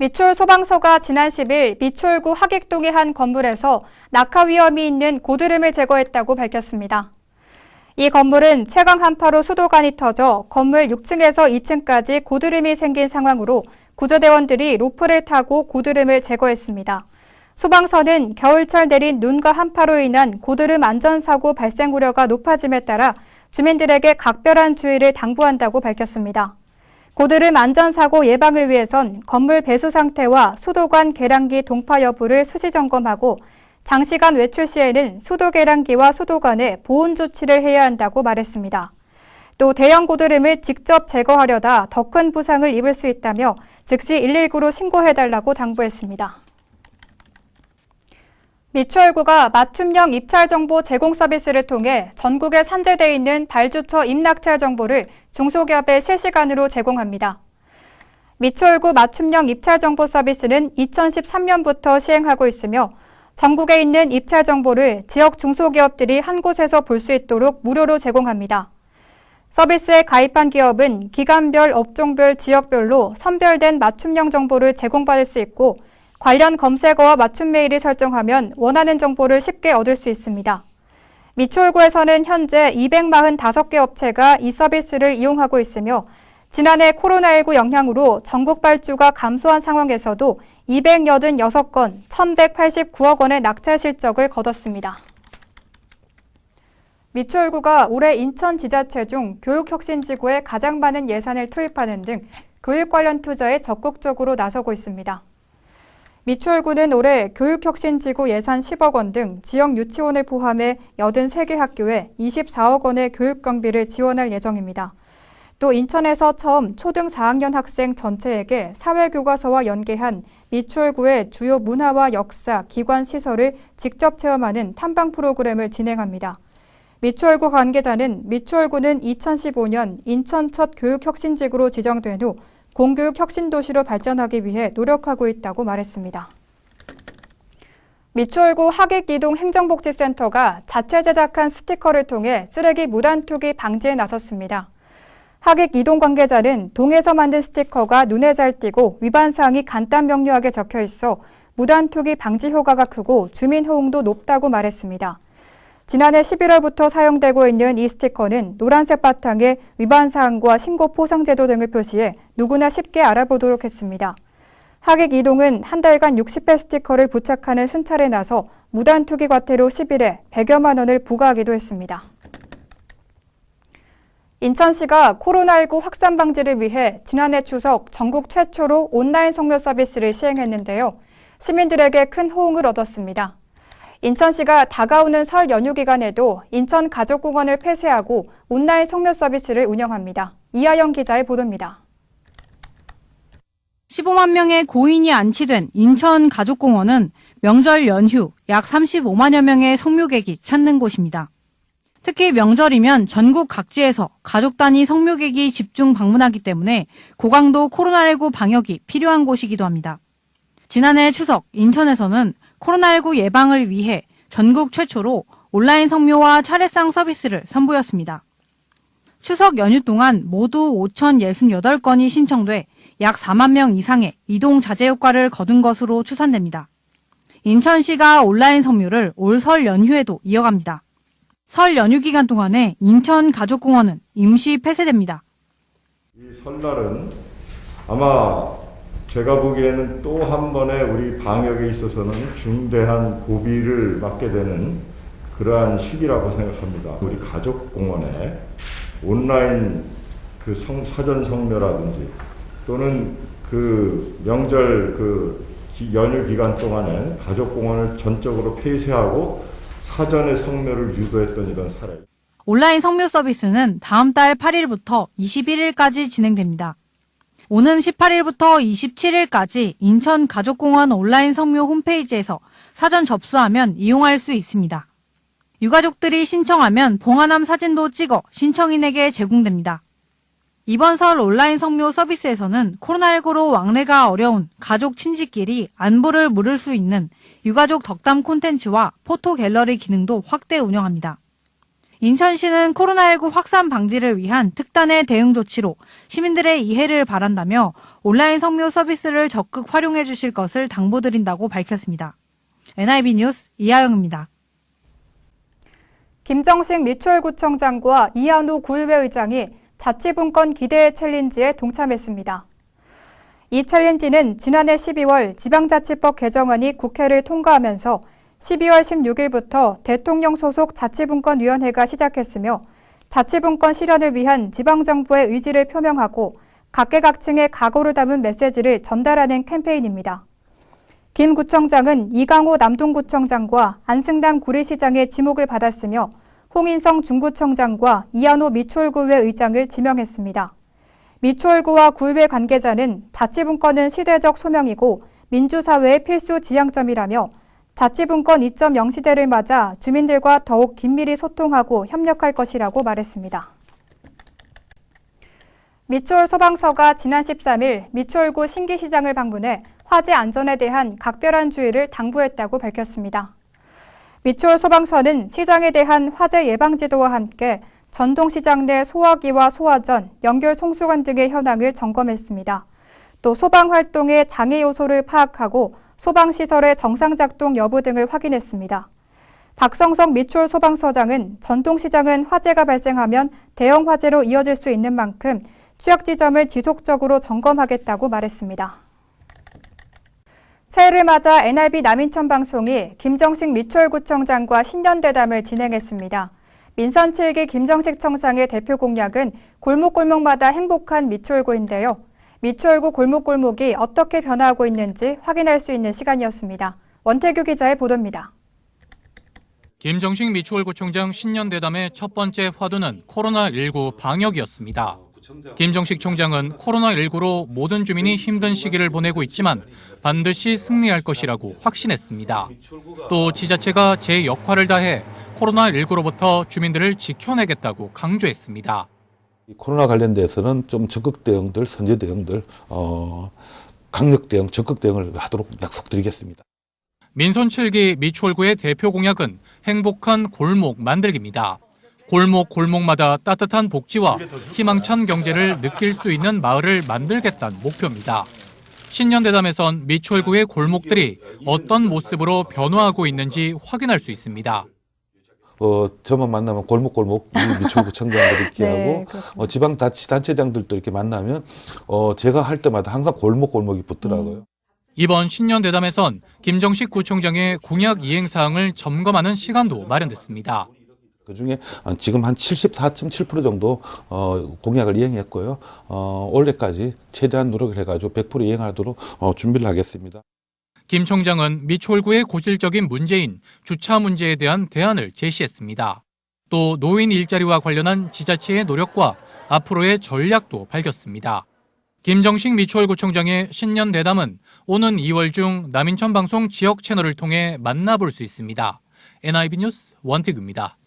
미추홀 소방서가 지난 10일 미추홀구 하객동의 한 건물에서 낙하 위험이 있는 고드름을 제거했다고 밝혔습니다. 이 건물은 최강 한파로 수도관이 터져 건물 6층에서 2층까지 고드름이 생긴 상황으로 구조대원들이 로프를 타고 고드름을 제거했습니다. 소방서는 겨울철 내린 눈과 한파로 인한 고드름 안전사고 발생 우려가 높아짐에 따라 주민들에게 각별한 주의를 당부한다고 밝혔습니다. 고드름 안전사고 예방을 위해선 건물 배수 상태와 수도관 계량기 동파 여부를 수시 점검하고 장시간 외출 시에는 수도 계량기와 수도관에 보온 조치를 해야 한다고 말했습니다. 또 대형 고드름을 직접 제거하려다 더 큰 부상을 입을 수 있다며 즉시 119로 신고해달라고 당부했습니다. 미추홀구가 맞춤형 입찰 정보 제공 서비스를 통해 전국에 산재돼 있는 발주처 입낙찰 정보를 중소기업에 실시간으로 제공합니다. 미추홀구 맞춤형 입찰 정보 서비스는 2013년부터 시행하고 있으며 전국에 있는 입찰 정보를 지역 중소기업들이 한 곳에서 볼 수 있도록 무료로 제공합니다. 서비스에 가입한 기업은 기간별, 업종별, 지역별로 선별된 맞춤형 정보를 제공받을 수 있고 관련 검색어와 맞춤 메일을 설정하면 원하는 정보를 쉽게 얻을 수 있습니다. 미추홀구에서는 현재 245개 업체가 이 서비스를 이용하고 있으며 지난해 코로나19 영향으로 전국 발주가 감소한 상황에서도 286건, 1,189억 원의 낙찰 실적을 거뒀습니다. 미추홀구가 올해 인천 지자체 중 교육혁신지구에 가장 많은 예산을 투입하는 등 교육 관련 투자에 적극적으로 나서고 있습니다. 미추홀구는 올해 교육혁신지구 예산 10억 원 등 지역 유치원을 포함해 83개 학교에 24억 원의 교육 경비를 지원할 예정입니다. 또 인천에서 처음 초등 4학년 학생 전체에게 사회교과서와 연계한 미추홀구의 주요 문화와 역사, 기관 시설을 직접 체험하는 탐방 프로그램을 진행합니다. 미추홀구 관계자는 미추홀구는 2015년 인천 첫 교육혁신지구로 지정된 후 공교육 혁신 도시로 발전하기 위해 노력하고 있다고 말했습니다. 미추홀구 하객이동 행정복지센터가 자체 제작한 스티커를 통해 쓰레기 무단 투기 방지에 나섰습니다. 하객 이동 관계자는 동에서 만든 스티커가 눈에 잘 띄고 위반 사항이 간단 명료하게 적혀 있어 무단 투기 방지 효과가 크고 주민 호응도 높다고 말했습니다. 지난해 11월부터 사용되고 있는 이 스티커는 노란색 바탕에 위반 사항과 신고 포상 제도 등을 표시해 누구나 쉽게 알아보도록 했습니다. 하객 이동은 한 달간 60회 스티커를 부착하는 순찰에 나서 무단 투기 과태료 10일에 100여만 원을 부과하기도 했습니다. 인천시가 코로나19 확산 방지를 위해 지난해 추석 전국 최초로 온라인 성묘 서비스를 시행했는데요. 시민들에게 큰 호응을 얻었습니다. 인천시가 다가오는 설 연휴 기간에도 인천 가족공원을 폐쇄하고 온라인 성묘 서비스를 운영합니다. 이하영 기자의 보도입니다. 15만 명의 고인이 안치된 인천 가족공원은 명절 연휴 약 35만여 명의 성묘객이 찾는 곳입니다. 특히 명절이면 전국 각지에서 가족 단위 성묘객이 집중 방문하기 때문에 고강도 코로나19 방역이 필요한 곳이기도 합니다. 지난해 추석 인천에서는 코로나19 예방을 위해 전국 최초로 온라인 성묘와 차례상 서비스를 선보였습니다. 추석 연휴 동안 모두 5,068건이 신청돼 약 4만 명 이상의 이동 자제 효과를 거둔 것으로 추산됩니다. 인천시가 온라인 성묘를 올 설 연휴에도 이어갑니다. 설 연휴 기간 동안에 인천 가족공원은 임시 폐쇄됩니다. 이 설날은 아마 제가 보기에는 또 한 번의 우리 방역에 있어서는 중대한 고비를 맞게 되는 그러한 시기라고 생각합니다. 우리 가족 공원에 온라인 그 성, 사전 성묘라든지 또는 그 명절 그 기- 연휴 기간 동안에 가족 공원을 전적으로 폐쇄하고 사전에 성묘를 유도했던 이런 사례. 온라인 성묘 서비스는 다음 달 8일부터 21일까지 진행됩니다. 오는 18일부터 27일까지 인천 가족공원 온라인 성묘 홈페이지에서 사전 접수하면 이용할 수 있습니다. 유가족들이 신청하면 봉화남 사진도 찍어 신청인에게 제공됩니다. 이번 설 온라인 성묘 서비스에서는 코로나19로 왕래가 어려운 가족 친지끼리 안부를 물을 수 있는 유가족 덕담 콘텐츠와 포토 갤러리 기능도 확대 운영합니다. 인천시는 코로나19 확산 방지를 위한 특단의 대응 조치로 시민들의 이해를 바란다며 온라인 성묘 서비스를 적극 활용해 주실 것을 당부드린다고 밝혔습니다. NIB 뉴스 이하영입니다. 김정식 미추홀구청장과 이한우 구의회 의장이 자치분권 기대의 챌린지에 동참했습니다. 이 챌린지는 지난해 12월 지방자치법 개정안이 국회를 통과하면서 12월 16일부터 대통령 소속 자치분권위원회가 시작했으며 자치분권 실현을 위한 지방정부의 의지를 표명하고 각계각층의 각오를 담은 메시지를 전달하는 캠페인입니다. 김 구청장은 이강호 남동구청장과 안승남 구리시장의 지목을 받았으며 홍인성 중구청장과 이한호 미추홀구의 의장을 지명했습니다. 미추홀구와 구의회 관계자는 자치분권은 시대적 소명이고 민주사회의 필수 지향점이라며 자치분권 2.0 시대를 맞아 주민들과 더욱 긴밀히 소통하고 협력할 것이라고 말했습니다. 미추홀 소방서가 지난 13일 미추홀구 신기시장을 방문해 화재 안전에 대한 각별한 주의를 당부했다고 밝혔습니다. 미추홀 소방서는 시장에 대한 화재 예방 지도와 함께 전동시장 내 소화기와 소화전, 연결 송수관 등의 현황을 점검했습니다. 또 소방 활동의 장애 요소를 파악하고 소방시설의 정상 작동 여부 등을 확인했습니다. 박성석 미추홀 소방서장은 전통시장은 화재가 발생하면 대형 화재로 이어질 수 있는 만큼 취약 지점을 지속적으로 점검하겠다고 말했습니다. 새해를 맞아 NRB 남인천 방송이 김정식 미추홀구청장과 신년대담을 진행했습니다. 민선 7기 김정식 청장의 대표 공약은 골목골목마다 행복한 미추홀구인데요. 미추홀구 골목골목이 어떻게 변화하고 있는지 확인할 수 있는 시간이었습니다. 원태규 기자의 보도입니다. 김정식 미추홀구청장 신년대담의 첫 번째 화두는 코로나19 방역이었습니다. 김정식 총장은 코로나19로 모든 주민이 힘든 시기를 보내고 있지만 반드시 승리할 것이라고 확신했습니다. 또 지자체가 제 역할을 다해 코로나19로부터 주민들을 지켜내겠다고 강조했습니다. 이 코로나 관련돼서는 좀 적극 대응들, 선제 대응들, 어, 강력 대응, 적극 대응을 하도록 약속드리겠습니다. 민선 7기 미추홀구의 대표 공약은 행복한 골목 만들기입니다. 골목 골목마다 따뜻한 복지와 희망찬 경제를 느낄 수 있는 마을을 만들겠다는 목표입니다. 신년대담에선 미추홀구의 골목들이 어떤 모습으로 변화하고 있는지 확인할 수 있습니다. 어, 저만 만나면 골목골목 우리 미추홀구 청장들 이렇게 네, 하고. 어, 지방자치단체장들도 이렇게 만나면 어, 제가 할 때마다 항상 골목골목이 붙더라고요. 이번 신년 대담에선 김정식 구청장의 공약 이행 사항을 점검하는 시간도 마련됐습니다. 그 중에 지금 한 74.7% 정도 어, 공약을 이행했고요. 어, 올해까지 최대한 노력을 해가지고 100% 이행하도록 어, 준비를 하겠습니다. 김 청장은 미추홀구의 고질적인 문제인 주차 문제에 대한 대안을 제시했습니다. 또 노인 일자리와 관련한 지자체의 노력과 앞으로의 전략도 밝혔습니다. 김정식 미추홀구청장의 신년 대담은 오는 2월 중 남인천 방송 지역 채널을 통해 만나볼 수 있습니다. NIB 뉴스 원택입니다.